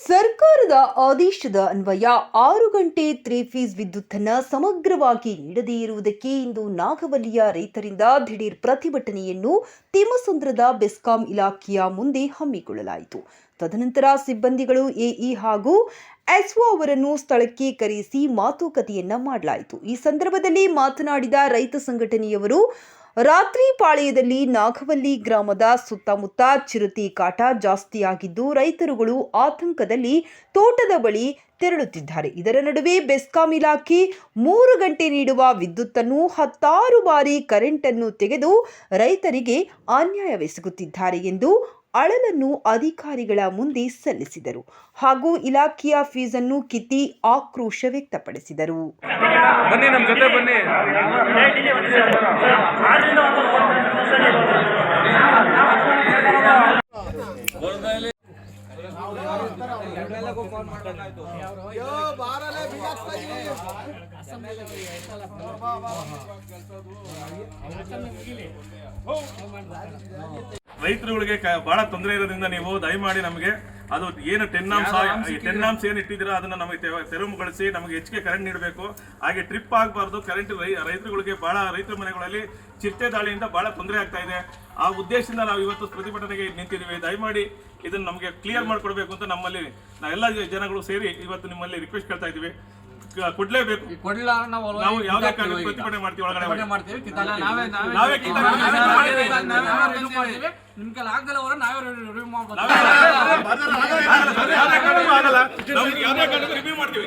ಸರ್ಕಾರದ ಆದೇಶದ ಅನ್ವಯ ಆರು ಗಂಟೆ ತ್ರೀ ಫೀಸ್ ವಿದ್ಯುತ್ತನ್ನು ಸಮಗ್ರವಾಗಿ ನೀಡದೇ ಇರುವುದಕ್ಕೆ ಇಂದು ನಾಗವಲ್ಲಿಯ ರೈತರಿಂದ ದಿಢೀರ್ ಪ್ರತಿಭಟನೆಯನ್ನು ತಿಮ್ಮಸಂದ್ರದ ಬೆಸ್ಕಾಂ ಇಲಾಖೆಯ ಮುಂದೆ ಹಮ್ಮಿಕೊಳ್ಳಲಾಯಿತು. ತದನಂತರ ಸಿಬ್ಬಂದಿಗಳು ಎಇ ಹಾಗೂ ಎಸ್ಒ ಅವರನ್ನು ಸ್ಥಳಕ್ಕೆ ಕರೆಯಿಸಿ ಮಾತುಕತೆಯನ್ನ ಮಾಡಲಾಯಿತು. ಈ ಸಂದರ್ಭದಲ್ಲಿ ಮಾತನಾಡಿದ ರೈತ ಸಂಘಟನೆಯವರು ರಾತ್ರಿ ಪಾಳ್ಯದಲ್ಲಿ ನಾಗವಲ್ಲಿ ಗ್ರಾಮದ ಸುತ್ತಮುತ್ತ ಚಿರುತಿ ಕಾಟ ಜಾಸ್ತಿಯಾಗಿದ್ದು ರೈತರುಗಳು ಆತಂಕದಲ್ಲಿ ತೋಟದ ಬಳಿ ತೆರಳುತ್ತಿದ್ದಾರೆ. ಇದರ ನಡುವೆ ಬೆಸ್ಕಾಂ ಇಲಾಖೆ ಮೂರು ಗಂಟೆ ನೀಡುವ ವಿದ್ಯುತ್ತನ್ನು ಹತ್ತಾರು ಬಾರಿ ಕರೆಂಟ್ ಅನ್ನು ತೆಗೆದು ರೈತರಿಗೆ ಅನ್ಯಾಯವೆಸಗುತ್ತಿದ್ದಾರೆ ಎಂದು ಅಳಲನ್ನು ಅಧಿಕಾರಿಗಳ ಮುಂದೆ ಸಲ್ಲಿಸಿದರು ಹಾಗೂ ಇಲಾಖೆಯ ಫೀಸನ್ನು ಕಿತ್ತಿ ಆಕ್ರೋಶ ವ್ಯಕ್ತಪಡಿಸಿದರು. ರೈತರುಗಳಿಗೆ ಬಹಳ ತೊಂದರೆ ಇರೋದ್ರಿಂದ ನೀವು ದಯಮಾಡಿ ನಮಗೆ ಅದು ಏನು ಟೆನ್ ಆಮ್ಸ್ ಟೆನ್ ಆಮ್ಸ್ ಏನು ಇಟ್ಟಿದ್ದೀರಾ ಅದನ್ನ ನಮಗೆ ತೆರವುಗೊಳಿಸಿ ನಮಗೆ ಹೆಚ್ಚಿಗೆ ಕರೆಂಟ್ ನೀಡಬೇಕು. ಹಾಗೆ ಟ್ರಿಪ್ ಆಗಬಾರ್ದು ಕರೆಂಟ್ ರೈತರುಗಳಿಗೆ ಬಹಳ ರೈತರ ಮನೆಗಳಲ್ಲಿ ಚಿರತೆ ದಾಳಿಯಿಂದ ಬಹಳ ತೊಂದರೆ ಆಗ್ತಾ ಇದೆ. ಆ ಉದ್ದೇಶದಿಂದ ನಾವು ಇವತ್ತು ಪ್ರತಿಭಟನೆಗೆ ನಿಂತಿದ್ದೀವಿ. ದಯಮಾಡಿ ಇದನ್ನು ನಮಗೆ ಕ್ಲಿಯರ್ ಮಾಡಿಕೊಡ್ಬೇಕು ಅಂತ ನಮ್ಮಲ್ಲಿ ನಾವೆಲ್ಲ ಎಲ್ಲ ಜನಗಳು ಸೇರಿ ಇವತ್ತು ನಿಮ್ಮಲ್ಲಿ ರಿಕ್ವೆಸ್ಟ್ ಕೇಳ್ತಾ ಇದ್ದೀವಿ. ಕೊಡ್ಲೇಬೇಕು ಕೊಡ್ಲಿಲ್ಲ ಅಂದ್ರೆ ನಾವು ನಾವು ಯಾವುದೇ ಕಾರಣಕ್ಕೂ. ಪ್ರತಿಭಟನೆ ಮಾಡ್ತೀವಿ ಒಳಗಡೆ. ಪ್ರತಿಭಟನೆ ಮಾಡ್ತೀವಿ ಕಿತ್ತಾಕ್ತೀವಿ. ನಾವೇ ನಾವೇ ನಾವೇ ಕಿತ್ತಾಕ್ತೀವಿ. ನಾವೇ ನಾವೇ ನಾವೇ ಮಾಡ್ತೀವಿ. ನಾವೇ ರಿವ್ಯೂ ಮಾಡ್ತೀವಿ. ನಿಮ್ ಕೈಲಿ ಆಗ್ದಲ್ಲ ಹೋದ್ರೆ ನಾವೇ ರಿವ್ಯೂ ಮಾಡ್ಬೋದು ನಾವೇ ಆಗಲ್ಲ, ಯಾವುದೇ ಕಾರಣಕ್ಕೂ ಆಗಲ್ಲ. ನಾವು ಯಾವುದೇ ಕಾರಣಕ್ಕೂ ರಿವ್ಯೂ ಮಾಡ್ತೀವಿ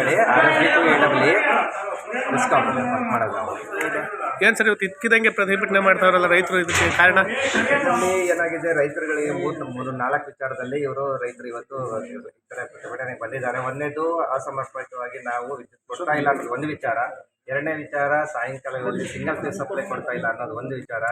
ಹೇಳಿ R F to A W discount ಮಾಡೋದು ನಾವು ಏನ್ ಸರ್ ಇವತ್ತು ಇದ್ಕಿದಂಗೆ ಪ್ರತಿಭಟನೆ ಮಾಡ್ತಾರಲ್ಲ ರೈತರು ಇದಕ್ಕೆ ಕಾರಣ? ಇದರಲ್ಲಿ ಏನಾಗಿದೆ ರೈತರುಗಳಿಗೆ ಮೂರು ಮೂರು ನಾಲ್ಕು ವಿಚಾರದಲ್ಲಿ ಇವರು ರೈತರು ಇವತ್ತು ಈ ಕಡೆ ಪ್ರತಿಭಟನೆಗೆ ಬಂದಿದ್ದಾರೆ. ಒಂದನೇದು ಅಸಮರ್ಪಕವಾಗಿ ನಾವು ವಿದ್ಯುತ್ ಕೊಡ್ತಾ ಇಲ್ಲ ಅನ್ನೋದು ಒಂದು ವಿಚಾರ. ಎರಡನೇ ವಿಚಾರ ಸಾಯಂಕಾಲದಲ್ಲಿ ಸಿಂಗಲ್ ಫೇಸ್ ಸಪ್ಲೈ ಕೊಡ್ತಾ ಇಲ್ಲ ಅನ್ನೋದು ಒಂದು ವಿಚಾರ.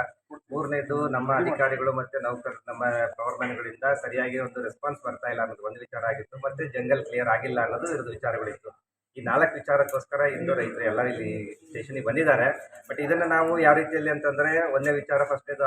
ಮೂರನೇದು ನಮ್ಮ ಅಧಿಕಾರಿಗಳು ಮತ್ತೆ ನೌಕರರು ನಮ್ಮ ಪವರ್ ಮ್ಯಾನ್ಗಳಿಂದ ಸರಿಯಾಗಿ ಒಂದು ರೆಸ್ಪಾನ್ಸ್ ಬರ್ತಾ ಇಲ್ಲ ಅನ್ನೋದು ಒಂದು ವಿಚಾರ ಆಗಿತ್ತು. ಮತ್ತೆ ಜಂಗಲ್ ಕ್ಲಿಯರ್ ಆಗಿಲ್ಲ ಅನ್ನೋದು ಇರೋದು ವಿಚಾರಗಳಿತ್ತು. ಈ ನಾಲ್ಕು ವಿಚಾರಕ್ಕೋಸ್ಕರ ಇಂದು ರೈತರು ಎಲ್ಲ ಇಲ್ಲಿ ಸ್ಟೇಷನಿಗೆ ಬಂದಿದ್ದಾರೆ. ಬಟ್ ಇದನ್ನು ನಾವು ಯಾವ ರೀತಿಯಲ್ಲಿ ಅಂತಂದರೆ ಒಂದನೇ ವಿಚಾರ ಫಸ್ಟ್ನೇದು